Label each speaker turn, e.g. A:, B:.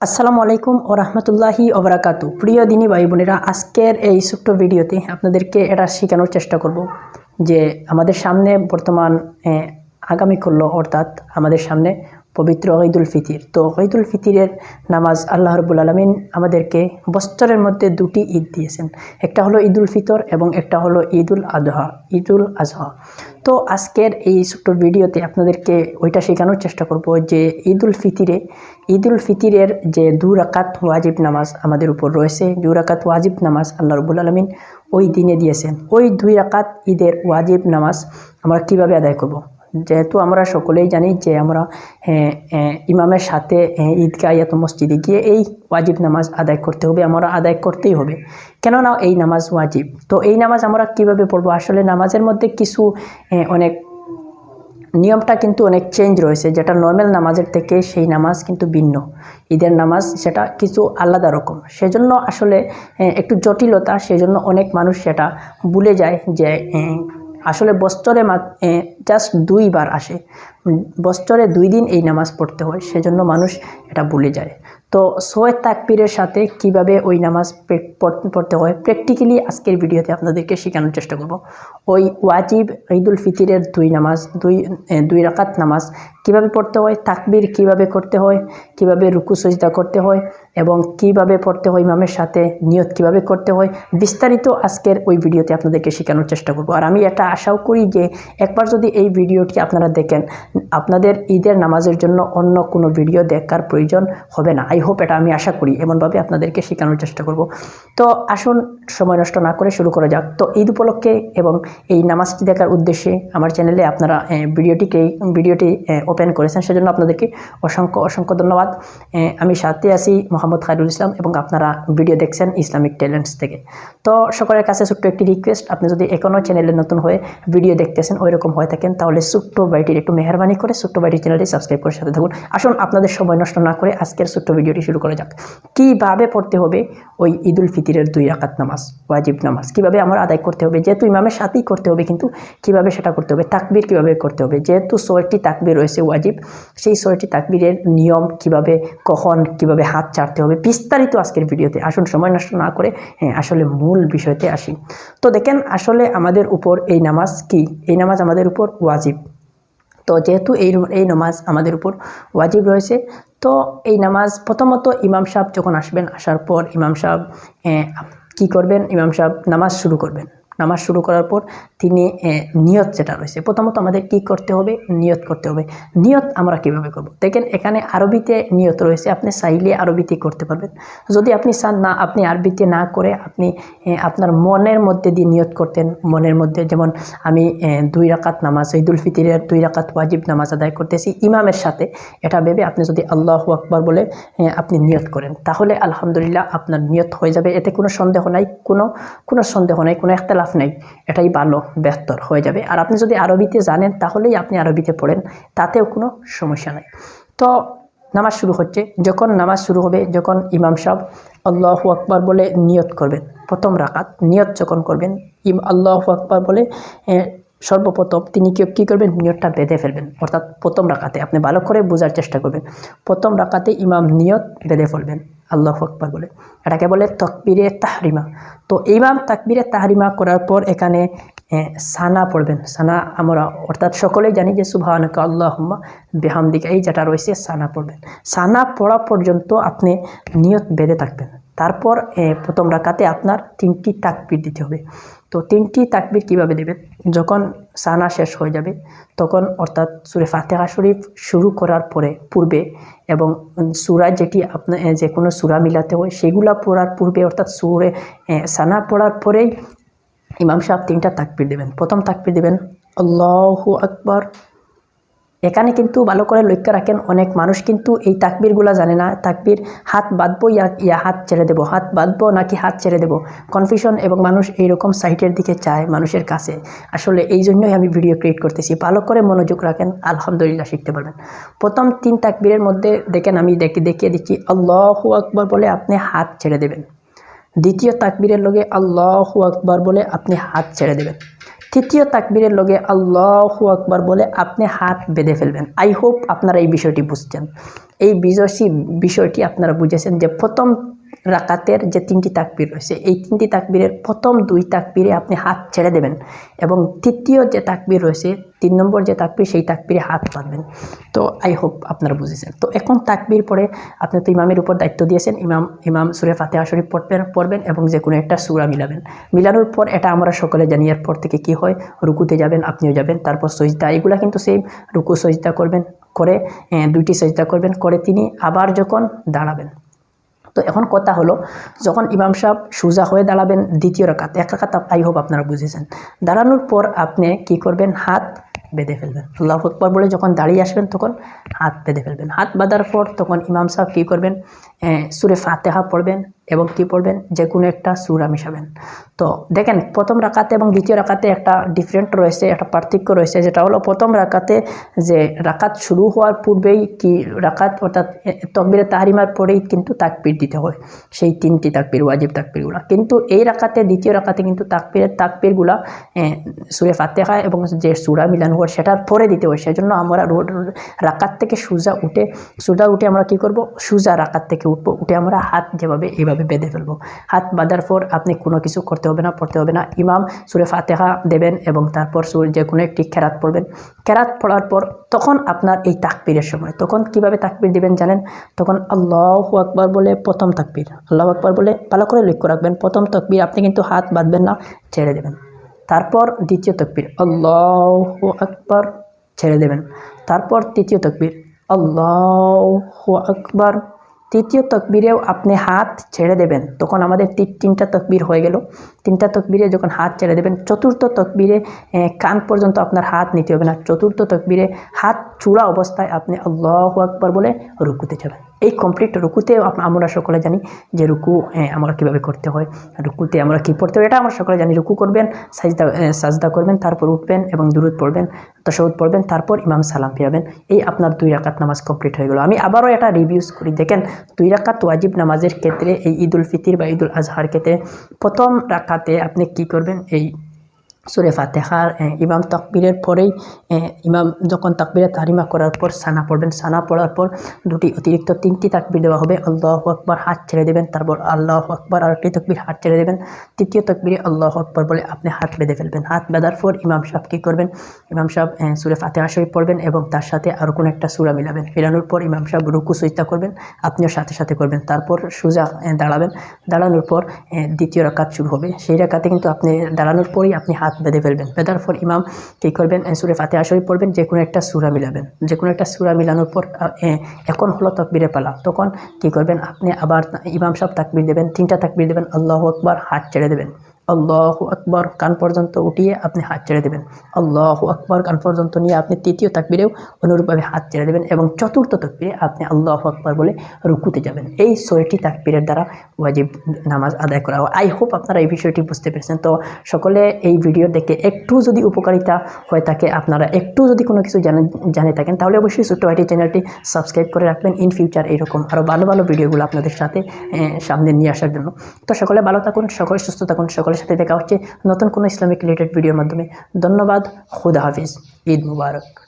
A: আসসালামু আলাইকুম ও রহমতুল্লাহি ওবরাকাতু প্রিয় দিনী ভাই বোনেরা, আজকের এই ছোট্ট ভিডিওতে আপনাদেরকে এটা শেখানোর চেষ্টা করব যে আমাদের সামনে বর্তমান আগামী করল, অর্থাৎ আমাদের সামনে পবিত্র ঈদুল ফিতির। তো ঈদুল ফিতিরের নামাজ আল্লাহ রবুল আলমিন আমাদেরকে বছরের মধ্যে দুটি ঈদ দিয়েছেন। একটা হলো ঈদুল ফিতর এবং একটা হলো ঈদুল আজহা ঈদুল আজহা। তো আজকের এই ছোট্ট ভিডিওতে আপনাদেরকে ওইটা শেখানোর চেষ্টা করব যে ঈদুল ফিতিরে, ঈদুল ফিতিরের যে দু রাকাত ওয়াজিব নামাজ আমাদের উপর রয়েছে, দু রাকাত ওয়াজিব নামাজ আল্লাহ রবুল আলমিন ওই দিনে দিয়েছেন। ওই দুই রাকাত ঈদের ওয়াজিব নামাজ আমরা কীভাবে আদায় করব। যেহেতু আমরা সকলেই জানি যে আমরা ইমামের সাথে ঈদগাহ ইয়াত মসজিদে গিয়ে এই ওয়াজিব নামাজ আদায় করতে হবে, আমরা আদায় করতেই হবে। কেননা এই নামাজ ওয়াজিব। তো এই নামাজ আমরা কীভাবে পড়ব? আসলে নামাজের মধ্যে কিছু অনেক নিয়মটা কিন্তু অনেক চেঞ্জ রয়েছে, যেটা নর্মাল নামাজের থেকে সেই নামাজ কিন্তু ভিন্ন। ঈদের নামাজ সেটা কিছু আলাদা রকম। সেজন্য আসলে একটু জটিলতা, সেজন্য অনেক মানুষ সেটা ভুলে যায় যে আসলে বছরে জাস্ট দুইবার আসে। বস্তরে দুই দিন এই নামাজ পড়তে হয়, সেজন্য মানুষ এটা ভুলে যায়। তো সোয়েত তাকবীরের সাথে কীভাবে ওই নামাজ পড়তে হয় প্র্যাকটিক্যালি আজকের ভিডিওতে আপনাদেরকে শেখানোর চেষ্টা করব। ওই ওয়াজিব ঈদুল ফিতিরের দুই নামাজ, দুই দুই রাকাত নামাজ কীভাবে পড়তে হয়, তাকবীর কীভাবে করতে হয়, কীভাবে রুকু সজদা করতে হয় এবং কীভাবে পড়তে হয় ইমামের সাথে, নিয়ত কীভাবে করতে হয়, বিস্তারিত আজকের ওই ভিডিওতে আপনাদেরকে শেখানোর চেষ্টা করব। আর আমি এটা আশাও করি যে একবার যদি এই ভিডিওটি আপনারা দেখেন, আপনাদের ঈদের নামাজের জন্য অন্য কোনো ভিডিও দেখার প্রয়োজন হবে না। আই হোপ এটা আমি আশা করি এমনভাবে আপনাদেরকে শেখানোর চেষ্টা করব। তো আসুন, সময় নষ্ট না করে শুরু করা যাক। তো ঈদ উপলক্ষে এবং এই নামাজটি দেখার উদ্দেশ্যে আমার চ্যানেলে আপনারা ভিডিওটিকে ভিডিওটি ওপেন করেছেন, সেজন্য আপনাদেরকে অসংখ্য অসংখ্য ধন্যবাদ। আমি সাথে আছি মোহাম্মদ খায়রুল ইসলাম এবং আপনারা ভিডিও দেখছেন ইসলামিক ট্যালেন্টস থেকে। তো সকলের কাছে ছোট্ট একটি রিকোয়েস্ট, আপনি যদি এখনও চ্যানেলে নতুন হয়ে ভিডিও দেখতেছেন ওই রকম হয়ে থাকেন, তাহলে ছোট্ট বাইটির একটু মেহরবানি করে ছোট্ট বাইটির চ্যানেলটি সাবস্ক্রাইব করে সাথে থাকুন। আসুন, আপনাদের সময় নষ্ট না করে আজকের ছোট্ট ভিডিওটি শুরু করা যাক। কীভাবে পড়তে হবে ওই ঈদুল ফিতিরের দুই রাকাত নামাজ, ওয়াজিব নামাজ? কীভাবে আমার আদায় করতে হবে? যেহেতু ইমামের সাথেই করতে হবে কিন্তু কীভাবে সেটা করতে হবে? তাকবির কীভাবে করতে হবে? যেহেতু ছয়টি তাকবির রয়েছে, ওয়াজিব, সেই ছয়টি তাকবিরের নিয়ম কীভাবে, কখন কীভাবে হাত চাড়তে হবে? বিস্তারিত আজকের ভিডিওতে। আসুন, সময় নষ্ট না করে হ্যাঁ আসলে মূল বিষয়তে আসি। তো দেখেন, আসলে আমাদের উপর এই নামাজ কি? এই নামাজ আমাদের উপর ওয়াজিব। তো যেহেতু এই এই নামাজ আমাদের উপর ওয়াজিব রয়েছে, তো এই নামাজ প্রথমত ইমাম সাহেব যখন আসবেন, আসার পর ইমাম সাহেব কি করবেন? ইমাম সাহেব নামাজ শুরু করবেন। নামাজ শুরু করার পর তিনি নিয়ত যেটা রয়েছে, প্রথমত আমাদের কি করতে হবে? নিয়ত করতে হবে। নিয়ত আমরা কীভাবে করব? দেখেন, এখানে আরবিতে নিয়ত রয়েছে, আপনি চাইলে আরবিতে করতে পারবেন। যদি আপনি চান না, আপনি আরবিতে না করে আপনি আপনার মনের মধ্যে দিয়ে নিয়ত করতেন। মনের মধ্যে, যেমন আমি দুই রাকাত নামাজ, ঈদুল ফিতিরের দুই রাকাত ওয়াজিব নামাজ আদায় করতেছি ইমামের সাথে, এটা ভেবে আপনি যদি আল্লাহ আকবর বলে আপনি নিয়ত করেন, তাহলে আলহামদুলিল্লাহ আপনার নিয়ত হয়ে যাবে। এতে কোনো সন্দেহ নাই, কোনো কোনো সন্দেহ নাই, কোনো একতলাফ নেই, এটাই ভালো বেহতর হয়ে যাবে। আর আপনি যদি আরবিতে জানেন, তাহলেই আপনি আরবিতে পড়েন, তাতেও কোনো সমস্যা নাই। তো নামাজ শুরু হচ্ছে। যখন নামাজ শুরু হবে, যখন ইমাম সাহেব আল্লাহু আকবার বলে নিয়ত করবেন, প্রথম রাকাত, নিয়ত যখন করবেন, ইম, আল্লাহ আকবার বলে সর্বপ্রথম তিনি কি, কী করবেন? নিয়তটা বেঁধে ফেলবেন। অর্থাৎ প্রথম রাকাতে আপনি ভালো করে বোঝার চেষ্টা করবেন। প্রথম রাকাতে ইমাম নিয়ত বেঁধে ফেলবেন। আল্লাহ আকবার বলে। এটাকে বলে তকবিরে তাহরিমা। তো ইমাম তাকবিরে তাহরিমা করার পর এখানে সানা পড়বেন। সানা আমরা, অর্থাৎ সকলেই জানি যে সুবাহানকা আল্লাহম্মা বেহামদিকা, এই যেটা রয়েছে সানা পড়বেন। সানা পড়া পর্যন্ত আপনি নিয়ত বেঁধে থাকবেন। তারপর প্রথম রাকাতে আপনার তিনটি তাকবির দিতে হবে। তো তিনটি তাকবির কীভাবে দেবেন? যখন সানা শেষ হয়ে যাবে, তখন অর্থাৎ সুরে ফাতেহা শরীফ শুরু করার পরে, পূর্বে এবং সুরা যেটি আপনার যে কোনো সুরা মিলাতে হয়, সেগুলা পড়ার পূর্বে অর্থাৎ সুরে সানা পড়ার পরেই ইমাম সাহেব তিনটা তাকবির দেবেন। প্রথম তাকবির দেবেন, আল্লাহু আকবর এখানে কিন্তু ভালো করে লক্ষ্য রাখেন, অনেক মানুষ কিন্তু এই তাকবিরগুলো জানে না। তাকবির, হাত বাঁধবো ইয়া ইয়া হাত ছেড়ে দেবো, হাত বাঁধবো নাকি হাত ছেড়ে দেবো? কনফিউশন এবং মানুষ এইরকম সাইটের দিকে চায় মানুষের কাছে। আসলে এই জন্যই আমি ভিডিও ক্রিয়েট করতেছি। ভালো করে মনোযোগ রাখেন, আলহামদুলিল্লাহ শিখতে পারবেন। প্রথম তিন তাকবীরের মধ্যে দেখেন, আমি দেখে, দেখিয়ে দিচ্ছি, আল্লাহু আকবর বলে আপনি হাত ছেড়ে দেবেন। দ্বিতীয় তাকবীরের লগে আল্লাহু আকবর বলে আপনি হাত ছেড়ে দেবেন। তৃতীয় তাকবীরের লগে আল্লাহ আকবার বলে আপনি হাত বেঁধে ফেলবেন। আই হোপ আপনারা এই বিষয়টি বুঝছেন। এই বিষয়টি বিষয়টি আপনারা বুঝেছেন যে প্রথম রাকাতের যে তিনটি তাকবীর রয়েছে, এই তিনটি তাকবীরের প্রথম দুই তাকবীরে আপনি হাত ছেড়ে দেবেন এবং তৃতীয় যে তাকবীর রয়েছে, তিন নম্বর যে তাকবির, সেই তাকবিরে হাত বাঁধবেন। তো আই হোপ আপনারা বুঝেছেন। তো এখন তাকবির পরে আপনি তো ইমামের উপর দায়িত্ব দিয়েছেন, ইমাম ইমাম সুরে ফাতেহা শরীফ পড়বেন পড়বেন এবং যে কোনো একটা সুরা মিলাবেন। মিলানোর পর এটা আমরা সকলে জানি, এরপর থেকে কি হয়, রুকুতে যাবেন, আপনিও যাবেন, তারপর সজদা এগুলা কিন্তু সেম রুকু, সজদা করবেন, করে দুইটি সজদা করবেন, করে তিনি আবার যখন দাঁড়াবেন তো এখন কথা হলো, যখন ইমাম সাহেব সোজা হয়ে দাঁড়াবেন, দ্বিতীয় রাকাত, এক রাকাত আই হোপ আপনারা বুঝেছেন। দাঁড়ানোর পর আপনি কি করবেন? হাত বেঁধে ফেলবেন। আল্লাহ আকবর বলে যখন দাঁড়িয়ে আসবেন, তখন হাত বেঁধে ফেলবেন। হাত বাঁধার পর তখন ইমাম সাহেব কী করবেন? সুরে ফাতেহা পড়বেন। এবং কি পড়বেন? যে কোনো একটা সুরা মিশাবেন। তো দেখেন প্রথম রাকাতে এবং দ্বিতীয় রাকাতে একটা ডিফারেন্ট রয়েছে একটা পার্থক্য রয়েছে যেটা হলো প্রথম রাকাতে যে রাকাত শুরু হওয়ার পূর্বেই কি রাকাত অর্থাৎ তকবিরে তাহারিমার পরেই কিন্তু তাকবির দিতে হয়। সেই তিনটি তাকবির ওয়াজিব তাকবিরগুলো। কিন্তু এই রাকাতে দ্বিতীয় রাকাতে কিন্তু তাকবিরের তাকবিরগুলা এ, সুরে ফাতেহা এবং যে সুরা মিলানো হয় সেটার পরে দিতে হয়। সেজন্য আমরা রো- রো- রাকাত থেকে সুজা উঠে সুজা উঠে আমরা কি করব? সুজা রাকাত থেকে উঠবো। উঠে আমরা হাত যেভাবে এইভাবে বেঁধে ফেলব। হাত বাঁধার পর আপনি কোনো কিছু করতে হবে না, পড়তে হবে না। ইমাম সুরে ফাতেহা দেবেন এবং তারপর সুর যে কোনো একটি খেরাত পড়বেন। খেরাত পড়ার পর তখন আপনার এই তাকবীরের সময়, তখন কীভাবে তাকবীর দিবেন জানেন? তখন আল্লাহ আকবর বলে প্রথম তাকবীর, আল্লাহ আকবর বলে ভালো করে লক্ষ্য রাখবেন, প্রথম তাকবীর আপনি কিন্তু হাত বাঁধবেন না, ছেড়ে দেবেন। তারপর দ্বিতীয় তকবীর, আল্লাহ আকবর, ছেড়ে দেবেন। তারপর তৃতীয় তকবীর, আল্লাহ আকবর তৃতীয় তকবিরেও আপনি হাত ছেড়ে দেবেন। তখন আমাদের তিনটা তকবির হয়ে গেল। তিনটা তকবিরে যখন হাত ছেড়ে দেবেন, চতুর্থ তকবিরে কান পর্যন্ত আপনার হাত নিতে হবে না। চতুর্থ তকবিরে হাত চূড়া অবস্থায় আপনি আল্লাহ আকবর বলে রুকুতে যাবেন এই কমপ্লিট রুকুতে আমরা সকলে জানি যে রুকু আমরা কীভাবে করতে হয়। রুকুতে আমরা কী পড়তে হয়, এটা আমরা সকলে জানি। রুকু করবেন, সাজদা সাজদা করবেন, তারপর উঠবেন এবং দুরুদ পড়বেন তশহুদ পড়বেন, তারপর ইমাম সালাম ফিরাবেন। এই আপনার দুই রাকাত নামাজ কমপ্লিট হয়ে গেল। আমি আবারও এটা রিভিউজ করি। দেখেন, দুই রাকাত ওয়াজিব নামাজের ক্ষেত্রে এই ঈদুল ফিতির বা ঈদুল আজহার ক্ষেত্রে প্রথম রাকাতে আপনি কি করবেন? এই সুরে ফাতেহার ইমাম তাকবীরের পরেই ইমাম যখন তাকবীরে তারিমা করার পর সানা পড়বেন, সানা পড়ার পর দুটি অতিরিক্ত তিনটি তাকবীর দেওয়া হবে, আল্লাহ আকবর হাত ছেড়ে দেবেন, তারপর আল্লাহ আকবর আর একটি তকবীর হাত ছেড়ে দেবেন, তৃতীয় তকবীরে আল্লাহ আকবর বলে আপনি হাত বেঁধে ফেলবেন। হাত বেঁধার পর ইমাম সাহেব কী করবেন? ইমাম সাহেব সুরে ফাতেহা শরীফ পড়বেন এবং তার সাথে আরও কোনো একটা সুরা মিলাবেন। মিলানোর পর ইমাম সাহেব রুকু সইতা করবেন, আপনিও সাথে সাথে করবেন। তারপর সোজা দাঁড়াবেন। দাঁড়ানোর পর দ্বিতীয় রাকাত শুরু হবে। সেই রাকাতে কিন্তু আপনি দাঁড়ানোর পরই আপনি হাত বেঁধে ফেলবেন। বেঁধার পর ইমাম কী করবেন? সুরে ফাতে শরীফ পড়বেন যে কোনো একটা সুরা মিলাবেন। যে কোনো একটা সুরা মিলানোর পর এখন হলো তকবিরে পালা। তখন কী করবেন? আপনি আবার ইমাম সাহেব তাকবির দেবেন, তিনটা তাকবির দেবেন, আল্লাহ আকবার, হাত ছেড়ে দেবেন। আল্লাহ আকবর, কান পর্যন্ত উঠিয়ে আপনি হাত ছেড়ে দেবেন। আল্লাহ আকবর, কান পর্যন্ত নিয়ে আপনি তৃতীয় তাকবিরেও অনুরূপভাবে হাত ছেড়ে দেবেন এবং চতুর্থ তাকবিরে আপনি আল্লাহ আকবর বলে রুকুতে যাবেন। এই ছয়টি তাকবিরের দ্বারা ওয়াজিব নামাজ আদায় করা হয়। আই হোপ আপনারা এই বিষয়টি বুঝতে পেরেছেন। তো সকলে এই ভিডিও দেখে একটু যদি উপকারিতা হয়ে থাকে, আপনারা একটু যদি কোনো কিছু জানে জানে থাকেন, তাহলে অবশ্যই ছোট্ট আইটি চ্যানেলটি সাবস্ক্রাইব করে রাখবেন ইন ফিউচার এইরকম আরও ভালো ভালো ভিডিওগুলো আপনাদের সাথে সামনে নিয়ে আসার জন্য। তো সকলে ভালো থাকুন, সকলে সুস্থ থাকুন সাথে দেখা হচ্ছে নতুন কোনো ইসলামিক রিলেটেড ভিডিওর মাধ্যমে। ধন্যবাদ খুদা হাফিজ ঈদ মুবারক।